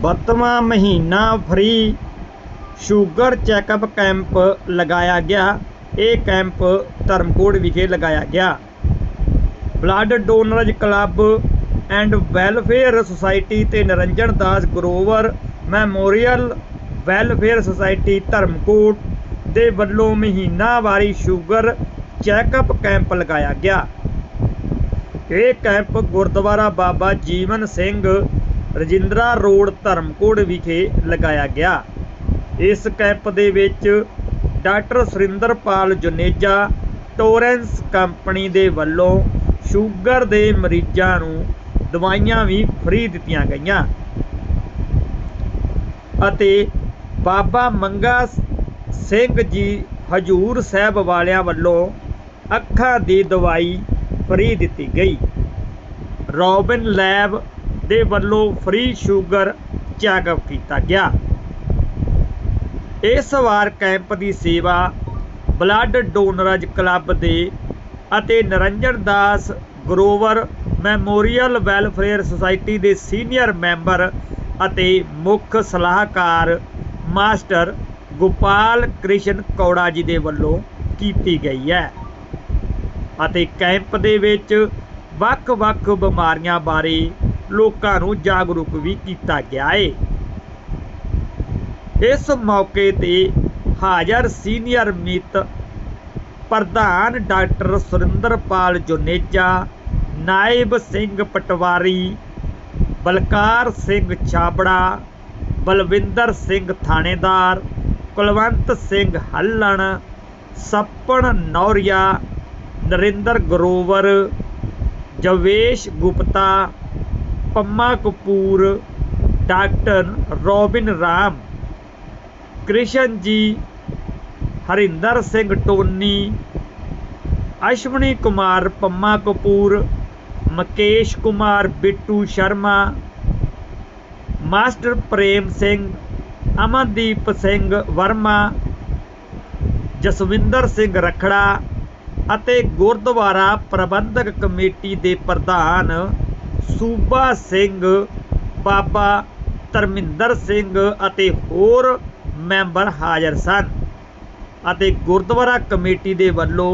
ਬੱਤਵਾਂ ਮਹੀਨਾ free sugar checkup camp ਲਗਾਇਆ ਗਿਆ। ਇਹ ਕੈਂਪ ਧਰਮਕੋਟ ਵਿਖੇ ਲਗਾਇਆ ਗਿਆ। Blood donors club and welfare society ਤੇ Niranjan Das Grover memorial welfare society Dharamkot ਦੇ ਵੱਲੋਂ ਮਹੀਨਾਵਾਰੀ ਸ਼ੂਗਰ ਚੈੱਕਅਪ ਕੈਂਪ ਲਗਾਇਆ ਗਿਆ। ਇਹ ਕੈਂਪ ਗੁਰਦੁਆਰਾ ਬਾਬਾ ਜੀਵਨ ਸਿੰਘ ਰਜਿੰਦਰਾ ਰੋਡ ਧਰਮਕੋਟ ਵਿਖੇ ਲਗਾਇਆ ਗਿਆ। ਇਸ ਕੈਂਪ ਦੇ ਵਿੱਚ doctor Surinderpal Juneja, Torrance company ਦੇ ਵੱਲੋਂ ਸ਼ੂਗਰ ਦੇ ਮਰੀਜ਼ਾਂ ਨੂੰ ਦਵਾਈਆਂ ਵੀ ਫ੍ਰੀ ਦਿੱਤੀਆਂ ਗਈਆਂ ਅਤੇ ਬਾਬਾ ਮੰਗਾ ਸਿੰਘ ਜੀ ਹਜੂਰ ਸਾਹਿਬ ਵਾਲਿਆਂ ਵੱਲੋਂ ਅੱਖਾਂ ਦੀ ਦਵਾਈ ਫ੍ਰੀ ਦਿੱਤੀ ਗਈ। ਰੋਬਿਨ ਲੈਬ ਦੇ ਵੱਲੋਂ ਫ੍ਰੀ ਸ਼ੂਗਰ ਚੈੱਕਅਪ ਕੀਤਾ ਗਿਆ। ਇਸ ਵਾਰ ਕੈਂਪ ਦੀ ਸੇਵਾ ਬਲੱਡ ਡੋਨਰਜ਼ ਕਲੱਬ ਦੇ ਅਤੇ Niranjan Das Grover memorial welfare society ਦੇ ਸੀਨੀਅਰ ਮੈਂਬਰ ਅਤੇ ਮੁੱਖ ਸਲਾਹਕਾਰ ਮਾਸਟਰ ਗੋਪਾਲ ਕ੍ਰਿਸ਼ਨ ਕੌੜਾ ਜੀ ਦੇ ਵੱਲੋਂ ਕੀਤੀ ਗਈ ਹੈ। ਅਤੇ ਕੈਂਪ ਦੇ ਵਿੱਚ ਵੱਖ-ਵੱਖ ਬਿਮਾਰੀਆਂ ਬਾਰੇ ਲੋਕਾਂ ਨੂੰ ਜਾਗਰੂਕ ਵੀ ਕੀਤਾ ਗਿਆ ਏ। ਇਸ ਮੌਕੇ ਤੇ ਹਾਜ਼ਰ ਸੀਨੀਅਰ ਮਿੱਤ ਪ੍ਰਧਾਨ ਡਾਕਟਰ ਸੁਰਿੰਦਰਪਾਲ ਜੁਨੇਜਾ, ਨਾਇਬ ਸਿੰਘ ਪਟਵਾਰੀ, ਬਲਕਾਰ ਸਿੰਘ ਛਾਬੜਾ, ਬਲਵਿੰਦਰ ਸਿੰਘ ਥਾਣੇਦਾਰ, Kulwant Singh Hallan, Sappan Nauria, Narinder Grover, Javesh Gupta Pamma Kapoor, doctor Robin Ram, Krishan ji, Harinder Singh Tony, Ashwani Kumar Pamma Kapoor, Mukesh Kumar Bittu Sharma, master Prem Singh, Amandeep Singh Verma, Jaswinder Singh Rakhra ਅਤੇ ਗੁਰਦੁਆਰਾ ਪ੍ਰਬੰਧਕ committee ਦੇ ਪ੍ਰਧਾਨ ਸੂਬਾ ਸਿੰਘ, ਬਾਬਾ ਧਰਮਿੰਦਰ ਸਿੰਘ ਅਤੇ ਹੋਰ member ਹਾਜ਼ਰ ਸਨ ਅਤੇ Gurdwara committee ਦੇ ਵੱਲੋਂ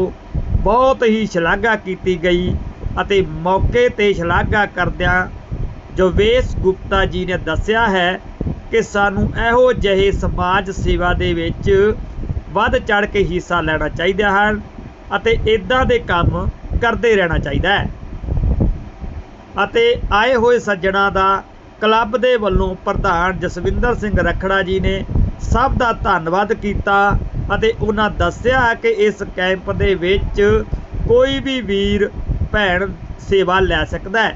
ਬਹੁਤ ਹੀ ਸ਼ਲਾਘਾ ਕੀਤੀ ਗਈ ਅਤੇ ਮੌਕੇ ਤੇ ਸ਼ਲਾਘਾ ਕਰਦਿਆਂ ਜੋਵੇਸ਼ ਗੁਪਤਾ ਜੀ ਨੇ ਦੱਸਿਆ ਹੈ ਕਿ ਸਾਨੂੰ ਇਹੋ ਜਿਹੇ ਸਮਾਜ ਸੇਵਾ ਦੇ ਵਿੱਚ ਵੱਧ ਚੜ ਕੇ ਹਿੱਸਾ ਲੈਣਾ ਚਾਹੀਦਾ ਹੈ ਅਤੇ ਇਦਾਂ ਦੇ ਕੰਮ ਕਰਦੇ ਰਹਿਣਾ ਚਾਹੀਦਾ ਹੈ। ਅਤੇ ਆਏ ਹੋਏ ਸੱਜਣਾ ਦਾ ਕਲੱਬ ਦੇ ਵੱਲੋਂ ਪ੍ਰਧਾਨ ਜਸਵਿੰਦਰ ਸਿੰਘ ਰਖੜਾ ਜੀ ਨੇ ਸਭ ਦਾ ਧੰਨਵਾਦ ਕੀਤਾ ਅਤੇ ਉਹਨਾਂ ਦੱਸਿਆ ਕਿ ਇਸ ਕੈਂਪ ਦੇ ਵਿੱਚ ਕੋਈ ਵੀ ਵੀਰ ਭੈਣ ਸੇਵਾ ਲੈ ਸਕਦਾ ਹੈ।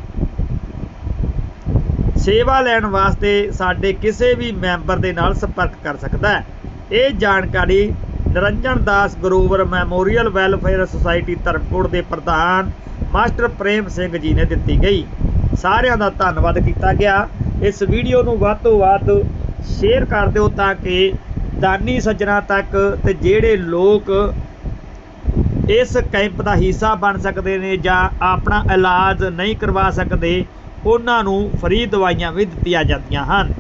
ਸੇਵਾ ਲੈਣ ਵਾਸਤੇ ਸਾਡੇ ਕਿਸੇ ਵੀ ਮੈਂਬਰ ਦੇ ਨਾਲ ਸੰਪਰਕ ਕਰ ਸਕਦਾ ਹੈ। ਇਹ ਜਾਣਕਾਰੀ Niranjan Das Grover memorial welfare society Dharamkot ਦੇ ਪ੍ਰਧਾਨ ਮਾਸਟਰ ਪ੍ਰੇਮ ਸਿੰਘ ਜੀ ਨੇ ਦਿੱਤੀ ਗਈ। ਸਾਰਿਆਂ ਦਾ ਧੰਨਵਾਦ ਕੀਤਾ ਗਿਆ। ਇਸ ਵੀਡੀਓ ਨੂੰ ਵੱਧ ਤੋਂ ਵੱਧ ਸ਼ੇਅਰ ਕਰ ਦਿਓ ਤਾਂ ਕਿ ਦਾਨੀ ਸੱਜਣਾ ਤੱਕ ਤੇ ਜਿਹੜੇ ਲੋਕ ਇਸ ਕੈਂਪ ਦਾ ਹਿੱਸਾ ਬਣ ਸਕਦੇ ਨੇ ਜਾਂ ਆਪਣਾ ਇਲਾਜ ਨਹੀਂ ਕਰਵਾ ਸਕਦੇ, ਉਹਨਾਂ ਨੂੰ ਫ੍ਰੀ ਦਵਾਈਆਂ ਵੀ ਦਿੱਤੀਆਂ ਜਾਂਦੀਆਂ ਹਨ।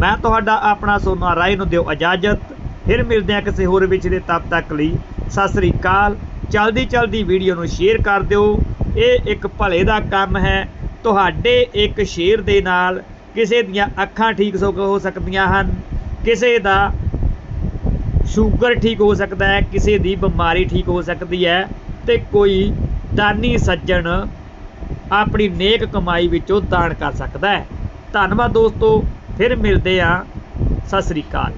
ਮੈਂ ਤੁਹਾਡਾ ਆਪਣਾ ਸੋਨਾ ਰਾਏ ਨੂੰ ਦਿਓ ਇਜਾਜ਼ਤ। ਫਿਰ ਮਿਲਦੇ ਹਾਂ ਕਿਸੇ ਹੋਰ ਵਿੱਚ ਦੇ ਤਬ ਤੱਕ ਲਈ। ਸਤਿ ਸ੍ਰੀ ਅਕਾਲ। ਚਲਦੀ ਚਲਦੀ ਵੀਡੀਓ ਨੂੰ ਸ਼ੇਅਰ ਕਰ ਦਿਓ। ਇਹ ਇੱਕ ਭਲੇ ਦਾ ਕੰਮ ਹੈ। ਤੁਹਾਡੇ ਇੱਕ ਸ਼ੇਅਰ ਦੇ ਨਾਲ ਕਿਸੇ ਦੀਆਂ ਅੱਖਾਂ ਠੀਕ ਸੋ ਹੋ ਸਕਦੀਆਂ ਹਨ। ਕਿਸੇ ਦਾ ਸ਼ੂਗਰ ਠੀਕ ਹੋ ਸਕਦਾ ਹੈ। ਕਿਸੇ ਦੀ ਬਿਮਾਰੀ ਠੀਕ ਹੋ ਸਕਦੀ ਹੈ। ਤੇ ਕੋਈ ਦਾਨੀ ਸੱਜਣ ਆਪਣੀ ਨੇਕ ਕਮਾਈ ਵਿੱਚੋਂ ਦਾਨ ਕਰ ਸਕਦਾ ਹੈ। ਧੰਨਵਾਦ ਦੋਸਤੋ। ਫਿਰ ਮਿਲਦੇ ਹਾਂ। ਸਤਿ ਸ੍ਰੀ ਅਕਾਲ।